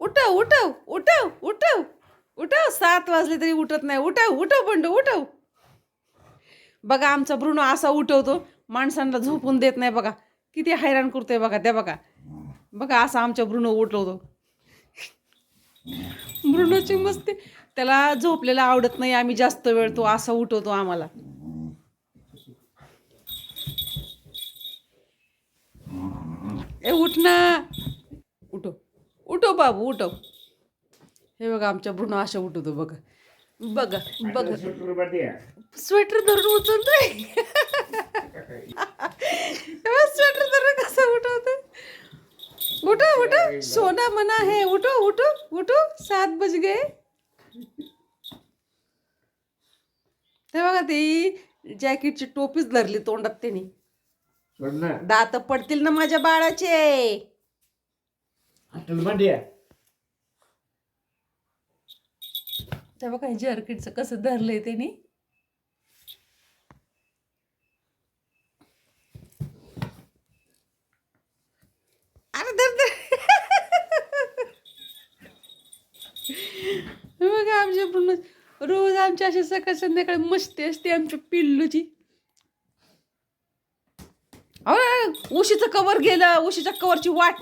उठव उठव उठव उठव. उठव सात वाजले तरी उठत नाही. उठव उठव बंडू उठव. बघा आमचा ब्रुनो असा उठवतो माणसांना झोपून देत नाही बघा. किती हैराण करतोय बघा त्या बघा. बघा असा आमच्या ब्रुनो उठवतो. ब्रुनोची मस्ती. त्याला झोपलेला आवडत नाही आम्ही जास्त वेळ तो असा उठवतो आम्हाला. ए उठ ना. उठो. उठो बाबू उठव हे बघा आमच्या ब्रुनो अशा उठवतो बघा. बघा बघा. स्वेटर धरून उचलतोय. स्वेटर धरून कसं उठवतोय. उठो उठो. सोना मना है. उठो उठो उठो. सात बज गए. ते बघा ती जॅकेटची टोपीच धरली तोंडात त्यांनी. दात पडतील ना माझ्या बाळाचे. ते बघा हे जॅकेटचं कसं धरलंय त्यांनी. अरे धर धर. हे बघा आमच्या पूर्ण रोज आमच्या अशी सकाळ संध्याकाळी मस्ती असते आमच्या पिल्लूची. उशीचं कवर गेलं उशीच्या कवरची वाट.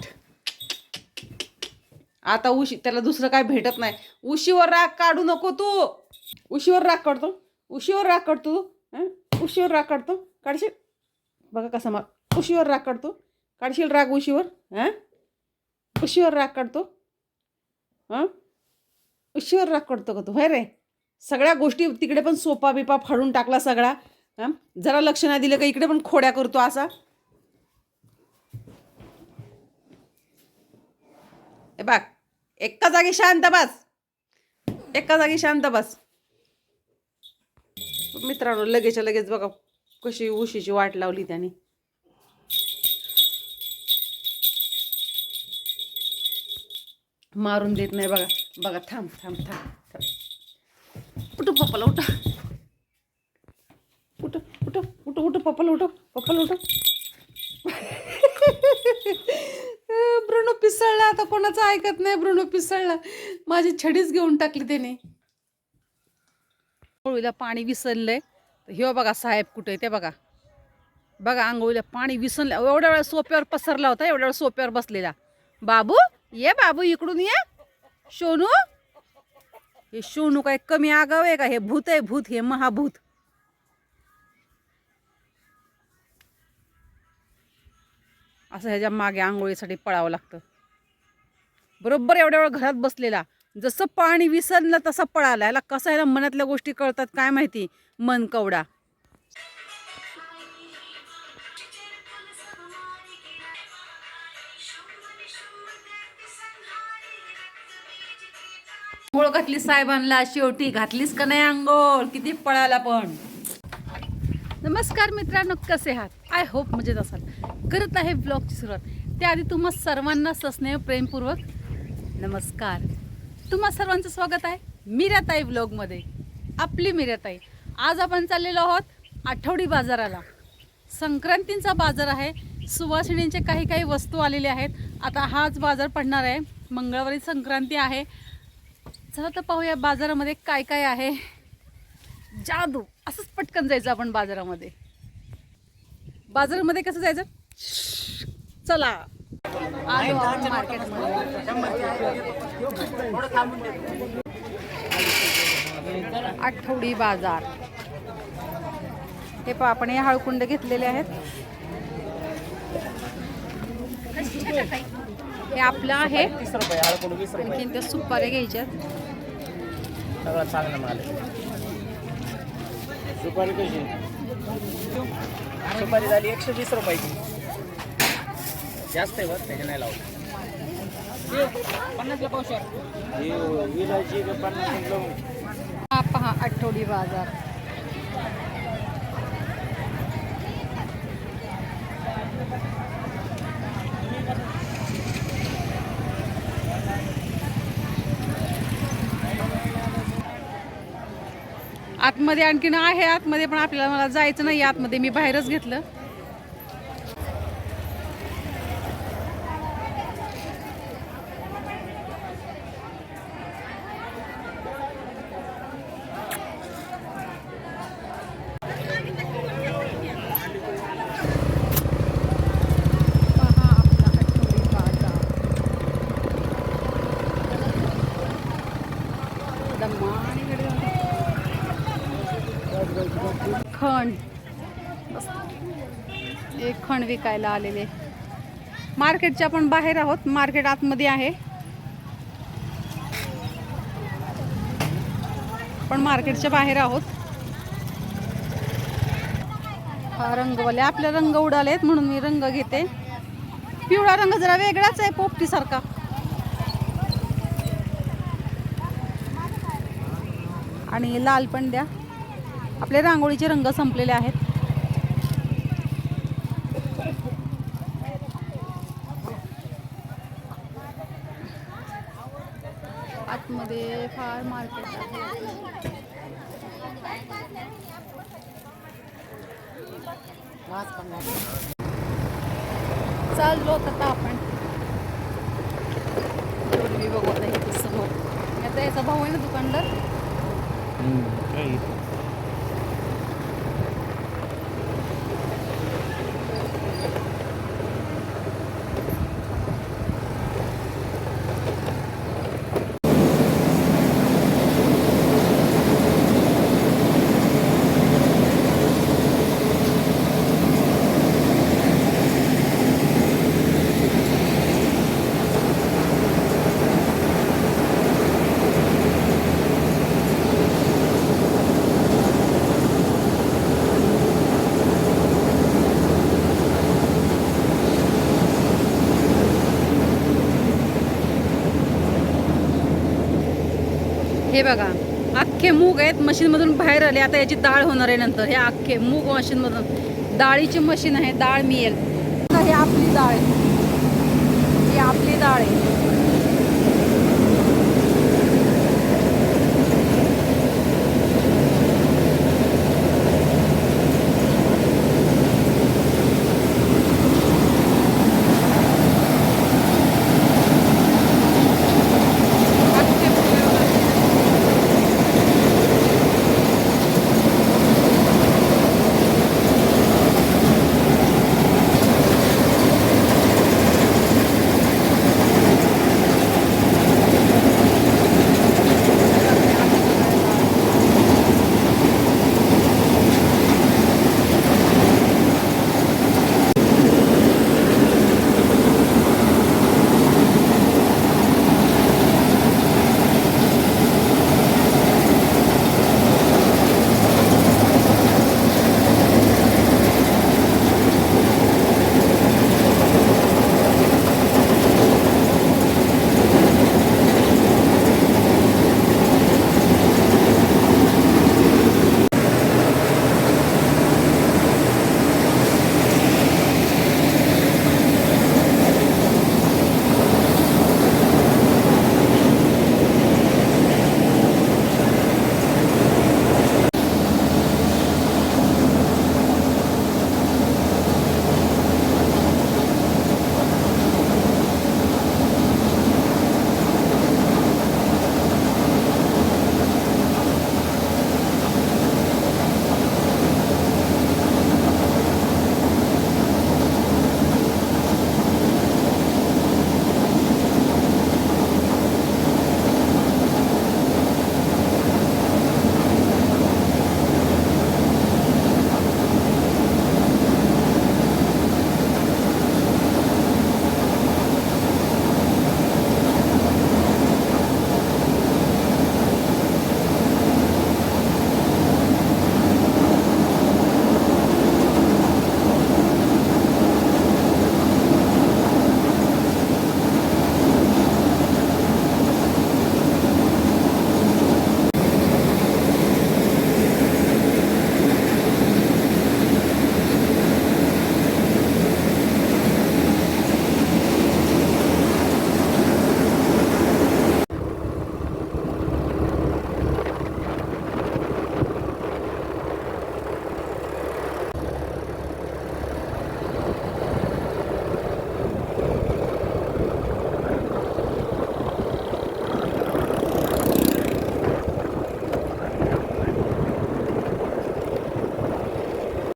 आता उशी त्याला दुसरं काय भेटत नाही. उशीवर राग काढू नको तू. उशीवर राग काढतो. उशीवर राग काढतो. तू उशीवर राग काढतो. काढशील? बघा कसा मग उशीवर राग काढतो. काढशील राग उशीवर? हां? उशीवर राग काढतो. हां? उशीवर राग काढतो का तू? होय रे. सगळ्या गोष्टी तिकडे पण सोपा बिपा फाडून टाकला सगळा. हां? जरा लक्ष नाही दिलं का इकडे पण खोड्या करतो असा. हे बघ एका जागी शांत बस. एका जागी शांत बस. मित्रांनो लगेचच्या लगेच बघा कशी उशीची वाट लावली त्याने. मारून देत नाही बघा. बघा थांब थांब थांब थांब. उठ पप्पाला उठ उठ उठ उठ उठ पप्पाला उठ पप्पाला उठ आता कोणाचं ऐकत नाही ब्रुनो पिसळला. माझी छडीच घेऊन टाकली त्याने. आंघोळीला पाणी विसरलंय. हे बघा साहेब कुठे ते बघा. बघा आंघोळीला पाणी विसरलं. एवढ्या वेळा सोप्यावर पसरला होता एवढ्या वेळा सोप्यावर बसलेला. बाबू ये बाबू इकडून ये. शोनू. हे शोनू काय कमी आगाव आहे का? हे भूत आहे भूत हे महाभूत. असं ह्याच्या मागे आंघोळीसाठी पळावं लागतं. बरोबर एवढ्या वेळ घरात बसलेला. जसं पाणी विसरलं तसं पळाला. याला कसं याला मनातल्या गोष्टी कळतात काय माहिती? मन कवडा. आंघोळ घातली साहेबांना शेवटी घातलीस का नाही आंघोळ? किती पळाला पण. नमस्कार मित्रांनो कसे आहात? आय होप मजेत असाल. करत आहे ब्लॉगची सुरुवात. त्याआधी तुम्हा सर्वांना सस्नेह प्रेमपूर्वक नमस्कार. तुम्हा सर्वांचं स्वागत आहे मीराताई ब्लॉगमध्ये आपली मीराताई. आज आपण चाललेलो आहोत आठवडी बाजाराला. संक्रांतींचा बाजार आहे. सुवासिनींचे काही काही वस्तू आलेले आहेत. आता हाच बाजार पडणार आहे. मंगळवारी संक्रांती आहे. चला तर पाहूया बाजारामध्ये काय काय आहे. जादू. असंच पटकन जायचं आपण बाजारामध्ये. बाजारामध्ये कसं जायचं? चला. आलो आपण मार्केटमध्ये. आठवडी बाजार. हे पहा आपण हे हळकुंड घेतलेले आहेत. हे आपलं आहे. तीस रुपये हळकुंड वीस रुपये आणखीन त्या सुपाऱ्या घ्यायच्यात सगळं चांगलं माल सुपारी कशी? सुपारी झाली एकशे वीस रुपयाची. जास्त आहे बरं त्याच्या नाही लावलं हा पहा आठवडी बाजार. आतमध्ये आणखीन आहे आतमध्ये पण आपल्याला मला जायचं नाही आतमध्ये मी बाहेरच घेतलं एक खण विकायला आलेले मार्केटच्या आपण बाहेर आहोत. मार्केट आतमध्ये आहे. पण मार्केटच्या बाहेर आहोत. हा रंगवाले. आपले रंग उडालेत म्हणून मी रंग घेते. पिवळा रंग जरा वेगळाच आहे पोपटीसारखा. आणि लाल पण द्या. आपले रांगोळीचे रंग संपलेले आहेत आतमध्ये फार मार्केट आहे. चाललो आता आपण. बघू आता हे समोर आता याचा भाऊ आहे ना दुकानदार. हे बघा अख्खे मूग आहेत मशीनमधून बाहेर आले. आता याची डाळ होणार आहे नंतर. हे अख्खे मूग मशीनमधून. डाळीची मशीन आहे डाळ मिळेल हे आपली डाळ आहे. ही आपली डाळ आहे.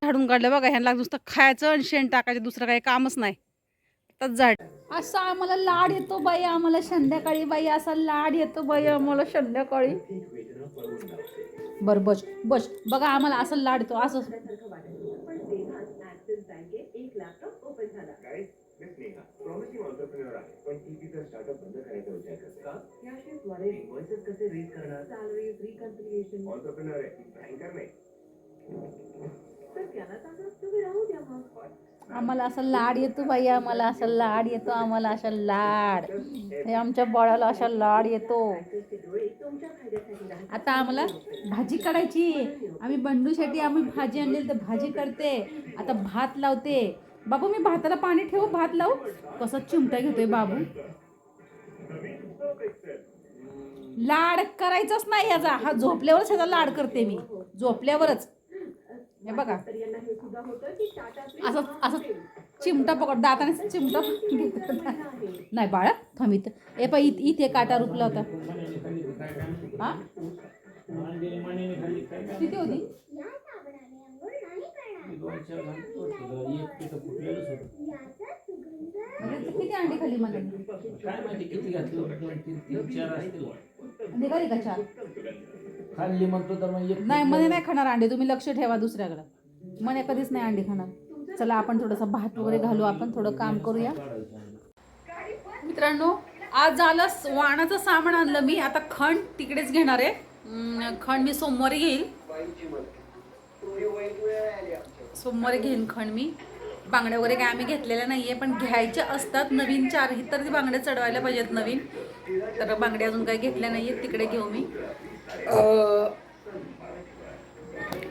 झाडून काढलं बघा ह्यांना नुसतं खायचं आणि शेण टाकायचं दुसरं काही कामच नाही. तर झाड. असा आम्हाला लाड येतो बाई आम्हाला संध्याकाळी बाई असा लाड येतो बाई आम्हाला संध्याकाळी. बरं बस बस. बघा आम्हाला असं लाड येतो असं. कसे रेट करणार आम्हाला असा लाड येतो बाई आम्हाला असा लाड येतो आम्हाला असा लाड. आमच्या बळाला असा लाड येतो. आता आम्हाला भाजी काढायची. आम्ही बंडूसाठी आम्ही भाजी आणली तर भाजी करते. आता भात लावते. बाबू मी भाताला पाणी ठेवू भात लावू? कसा चिमटा घेतोय बाबू. लाड करायचाच नाही याचा. हा झोपल्यावरच ह्याचा लाड करते मी. झोपल्यावरच. हे बघा. तर यांना हे सुद्धा होतं की टाटा असं असं चिमटा पकड दाताने चिमटा घेत नाही बाळा थांब इथं. ए पण इथ इथे काटा रुपला होता. हा? किती होती? म्हणजे तू किती अंडी खाली मला? काय माहिती किती घातलं दोन तीन तीन चार असतील. निघाली का चार खाल्ली म्हणतो तर मग एक नाही मने नाही खाणार अंडे. तुम्ही लक्ष ठेवा दुसऱ्याकडे. मने कधीच नाही अंडी खाणार. चला आपण थोडंसं भात वगैरे घालू. आपण थोडं काम करूया. मित्रांनो आज झालं वाणाचं सामान आणलं मी. आता खंड तिकडेच घेणार आहे. खंड मी सोमवारी घेईल. सोमवारी घेईन खंड मी. बांगड्या वगैरे काय आम्ही घेतलेल्या नाहीये पण घ्यायच्या असतात नवीन चारही तर ती बांगड्या चढवायला पाहिजेत नवीन. तर बांगड्या अजून काही घेतल्या नाहीयेत. तिकडे घेऊ मी.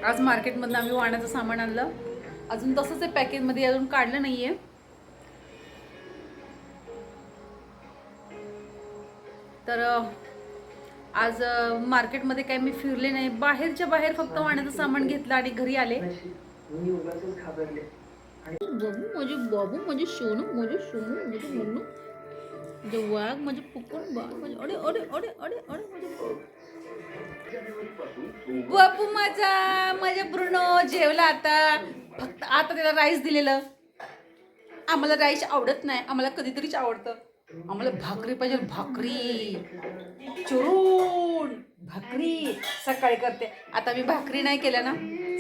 आज मार्केटमधनं आम्ही वाण्याचं सामान आणलं. अजून तसंच आहे पॅकेजमध्ये अजून काढलं नाहीये. तर अं, आज मार्केटमध्ये काही मी फिरले नाही. बाहेरच्या बाहेर फक्त वाण्याचं सामान घेतलं आणि घरी आले. बाबू माझे बाबू माझे सोनू माझे सोनू माझे मुन्नू. माझे वाघ माझे पुकून बाळ माझे अडे अडे अडे अडे अडे माझे बापू माझा माझ्या ब्रुनो जेवला आता. फक्त आता त्याला राईस दिलेलं. आम्हाला राईस आवडत नाही. आम्हाला कधीतरीच आवडतं. आम्हाला भाकरी पाहिजे भाकरी. चुरून भाकरी. सकाळी करते. आता मी भाकरी नाही केल्या ना.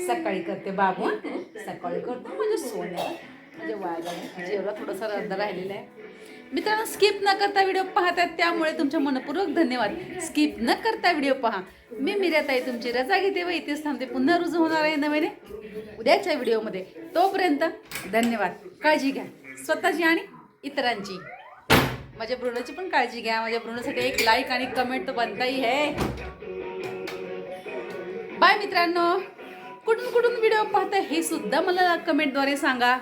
सकाळी करते बाबू. सकाळी करतो. म्हणजे सोन्या. म्हणजे वाया जेवढा थोडासा अर्धा राहिलेला आहे. मित्रांनो स्किप न करता व्हिडिओ पाहतात त्यामुळे तुमच्या मनपूर्वक धन्यवाद. स्किप न करता व्हिडिओ पहा. मी मिराताई तुमची रजा घेते व इथेच थांबते. पुन्हा रुजू होणार आहे नव्याने. उद्याच्या व्हिडिओमध्ये तोपर्यंत धन्यवाद. काळजी घ्या. स्वतःची आणि इतरांची. माझ्या ब्रुनोची पण काळजी घ्या. माझ्या ब्रुनोसाठी एक लाईक आणि कमेंट तर बनताही आहे. बाय मित्रांनो. कुठून कुठून व्हिडिओ पाहता हे सुद्धा मला कमेंटद्वारे सांगा.